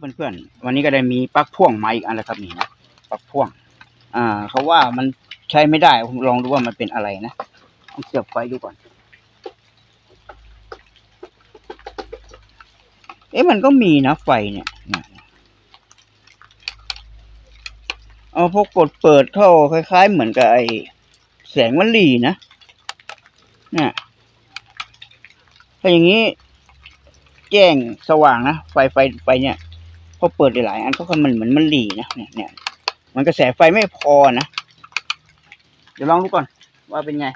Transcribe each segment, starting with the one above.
ครับเพื่อนๆวันนี้ก็ได้มีปลั๊กพ่วงมาอีกอันแล้วครับนี่นะปลั๊กพ่วง อ่าเขาว่ามันใช้ไม่ได้ผมลองดูว่ามันเป็นอะไรนะเอาเสียบไฟดูก่อน เอ๊ะมันก็มีนะไฟเนี่ยเอาพวกกดเปิดเข้าคล้าย ๆ เหมือนกับไอแสงวันลีนะเนี่ยถ้าอย่างนี้แจ้งสว่างนะ ไฟไฟไฟเนี่ย พอเปิดหลายๆอันก็มันเหมือนมันหลีนะเนี่ยเนี่ยมันกระแสไฟไม่พอนะ เดี๋ยวลองดูก่อน ว่าเป็นไง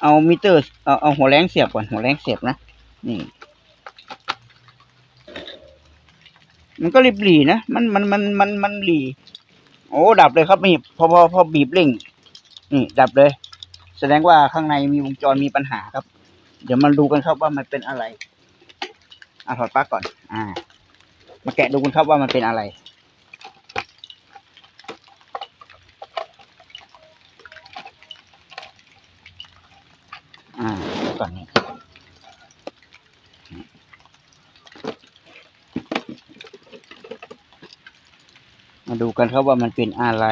เอามิเตอร์เอาเอาหัวแรงเสียบก่อนหัวแรงเสียบนะนี่มันก็รีบหลีนะมันมันมันมันมันหลีโอ้ดับเลยครับนี่พอพอพอบีบเร่ง นี่ ดับเลย แสดงว่าข้างในมีวงจรมีปัญหาครับ เดี๋ยวมาดูกันครับว่ามันเป็นอะไรอะถอดปลั๊กก่อน อ่า มาแกะดูกันครับว่ามันเป็นอะไร อ่าก่อนนี้มาดูกันครับว่ามันเป็นอะไร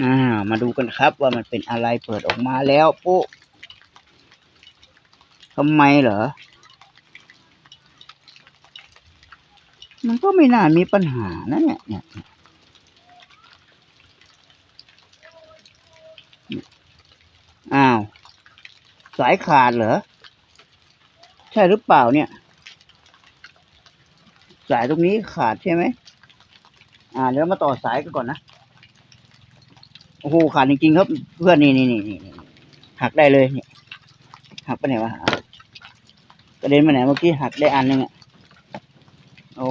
อ่า มาดูกันครับว่ามันเป็นอะไรเปิดออกมาแล้วปุ๊ทำไมเหรอ มันก็ไม่น่ามีปัญหานะเนี่ยเนี่ยอ้าว สายขาดเหรอ ใช่หรือเปล่าเนี่ย สายตรงนี้ขาดใช่ไหมอ่าเดี๋ยวมาต่อสายกันก่อนนะ อ้โหขาดจริงๆครับ เพื่อนนี่นี่นี่นี่หักได้เลยเนี่ยหักไปไหนวะกระเด็นไปไหนเมื่อกี้หักได้อันหนึงอะโอ้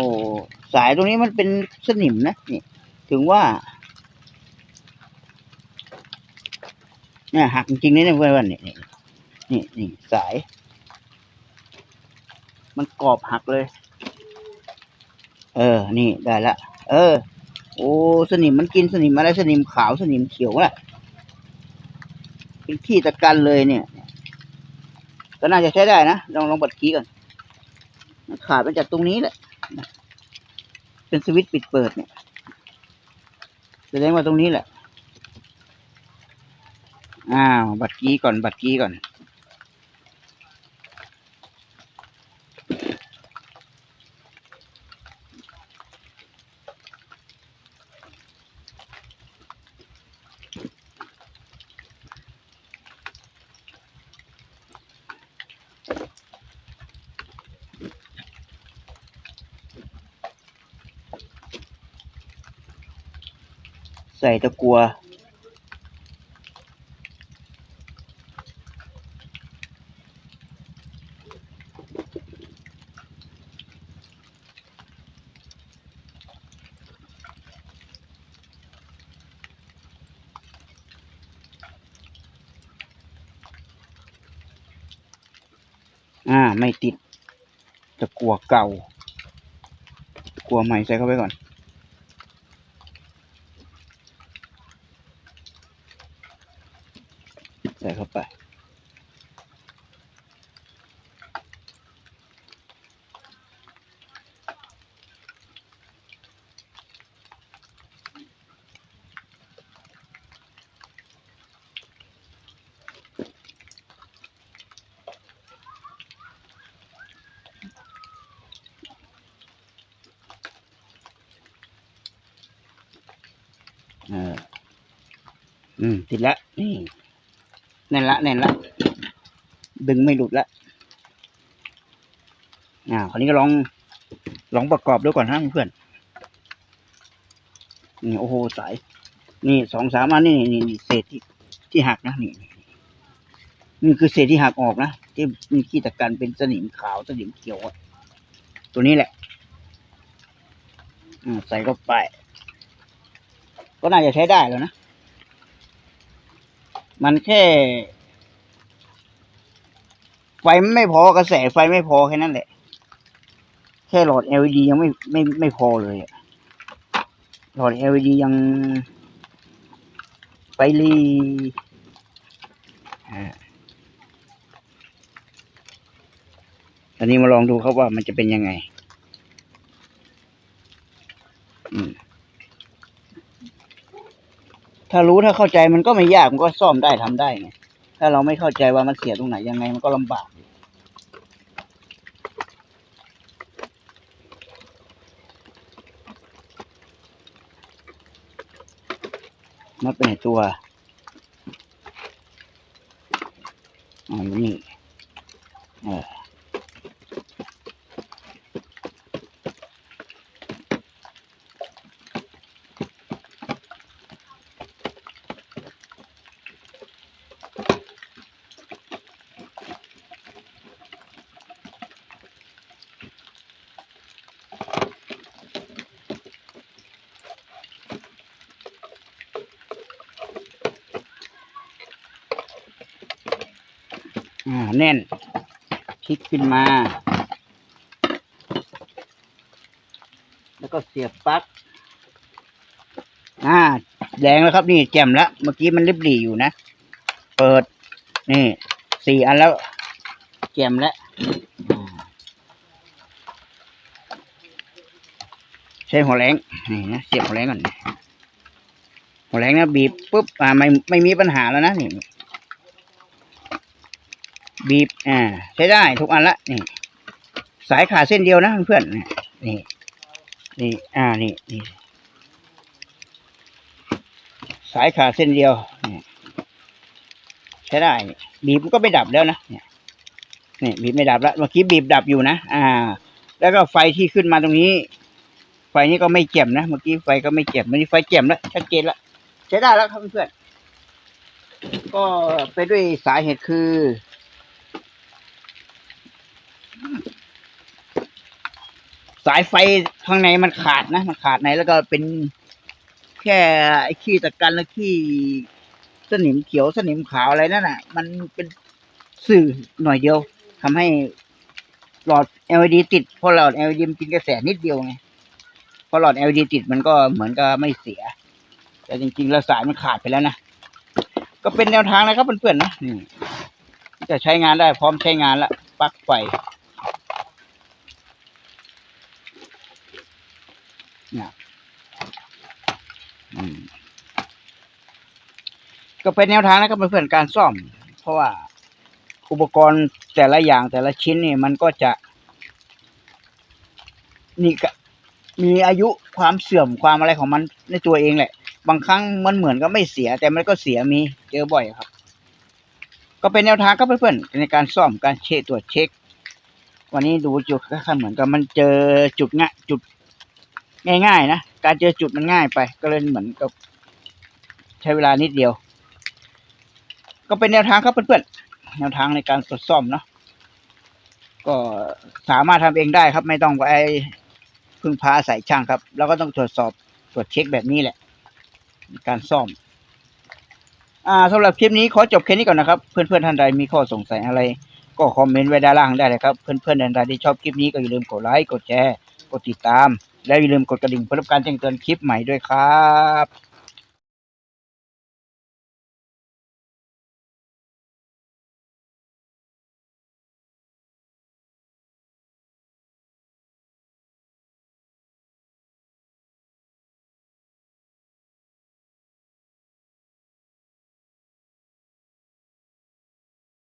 สายตรงนี้มันเป็นสนิมนะนี่ ถึงว่า เนี่ยหักจริงๆนี่เนี่ยเพื่อนๆนี่นี่นี่นี่สาย มันกรอบหักเลย เออ นี่ได้ละ เออ โอ้สนิมมันกินสนิมอะไรสนิมขาวสนิมเขียวแหละเป็นขี้ตะกันเลยเนี่ย ก็น่าจะใช้ได้นะลองลองบัดขี้ก่อนขาดมาจากตรงนี้แหละเป็นสวิตช์ปิดเปิดเนี่ยแสดงว่าตรงนี้แหละอ้าวบัดกี้ก่อนบัดกี้ก่อน ใส่ตะกัว อ่า ไม่ติดตะกัวเก่าตะกัวใหม่ใส่เข้าไปก่อน ใส่เข้าไปเอออืม ติดละนี่ แน่นละแน่นละ ดึงไม่หลุดละอ่าคราวนี้ก็ลองลองประกอบดูก่อนนะเพื่อนนี่โอ้โหสาย นี่สองสามอันนี่นี่นี่เศษที่ที่หักนะนี่นี่นี่คือเศษที่หักออกนะที่มีขี้ตะกันเป็นสนิมขาวสนิมเขียวอะตัวนี้แหละอืใส่เข้าไป ก็น่าจะใช้ได้แล้วนะ มันแค่ ไฟไม่พอกระแสไฟไม่พอแค่นั้นแหละ แค่หลอด LED ยังไม่ไม่ไม่พอเลยหลอด LED ยังไฟรีอ่าอันนี้มาลองดูครับว่ามันจะเป็นยังไง อืม ถ้ารู้ถ้าเข้าใจมันก็ไม่ยากมันก็ซ่อมได้ทำได้ไงถ้าเราไม่เข้าใจว่ามันเสียตรงไหนยังไงมันก็ลำบากมัดไปในตัวอ๋อนี่เออ แน่นพลิกขึ้นมา แล้วก็เสียบปลั๊กอ่าแดงแล้วครับนี่แจ่มแล้วเมื่อกี้มันริบหรี่อยู่นะ เปิด นี่สี่อันแล้วแจ่มแล้วใช้หัวแรงนี่นะเสียบหัวแรงก่อนหัวแรงนะบีบปุ๊บอ่าไม่ไม่มีปัญหาแล้วนะนี่ บีบอ่าใช้ได้ทุกอันละนี่ สายขาดเส้นเดียวนะเพื่อนนี่นี่อ่านี่นี่สายขาดเส้นเดียวนี่ใช้ได้บีบมันก็ไม่ดับแล้วนะเนี่ยนี่บีบไม่ดับแล้วเมื่อกี้บีบดับอยู่นะอ่า แล้วก็ไฟที่ขึ้นมาตรงนี้ ไฟนี้ก็ไม่แจ่มนะเมื่อกี้ไฟก็ไม่แจ่มเมื่อนี้ไฟแจ่มแล้วชัดเจนแล้วใช้ได้แล้วครับเพื่อนก็ไปด้วยสาเหตุคือ สายไฟข้างในมันขาดนะ มันขาดในแล้วก็เป็นแค่ไอ้ขี้ตะกันและขี้สนิมเขียวสนิมขาวอะไรนั่นน่ะ มันเป็นสื่อหน่อยเดียวทำให้หลอด LED ติดเพราะหลอด LED มันกินกระแสนิดเดียวไงพอหลอด LED ติดมันก็เหมือนกับไม่เสีย แต่จริงๆแล้วสายมันขาดไปแล้วนะก็เป็นแนวทางนะครับเพื่อนๆนะนี่จะใช้งานได้พร้อมใช้งานละปลั๊กไฟ เนี่ยอืมก็เป็นแนวทางนะครับเพื่อนๆการซ่อม เพราะว่าอุปกรณ์แต่ละอย่างแต่ละชิ้นนี่มันก็จะนี่ก็มีอายุความเสื่อมความอะไรของมันในตัวเองแหละ บางครั้งมันเหมือนก็ไม่เสีย แต่มันก็เสียมีเจอบ่อยครับ ก็เป็นแนวทางครับเพื่อนๆในการซ่อมการเช็คตรวจเช็ค วันนี้ดูจุดก็เหมือนกับมันเจอจุดงะจุด ง่ายๆนะการเจอจุดมันง่ายไป ก็เลยเหมือนกับ ใช้เวลานิดเดียว ก็เป็นแนวทางครับเพื่อนๆแนวทางในการตรวจซ่อมเนาะก็สามารถทำเองได้ครับ ไม่ต้องไปพึ่งพาอาศัยช่างครับ แล้วก็ต้องตรวจสอบตรวจเช็คแบบนี้แหละ การซ่อม อ่าสำหรับคลิปนี้ขอจบแค่นี้ก่อนนะครับ เพื่อนๆท่านใดมีข้อสงสัยอะไร ก็คอมเมนต์ไว้ด้านล่างได้เลยครับ เพื่อนๆท่านใดที่ชอบคลิปนี้ก็อย่าลืมกดไลค์กดแชร์กดติดตาม และอย่าลืมกดกระดิ่งเพื่อรับการแจ้งเตือนคลิปใหม่ด้วยครับ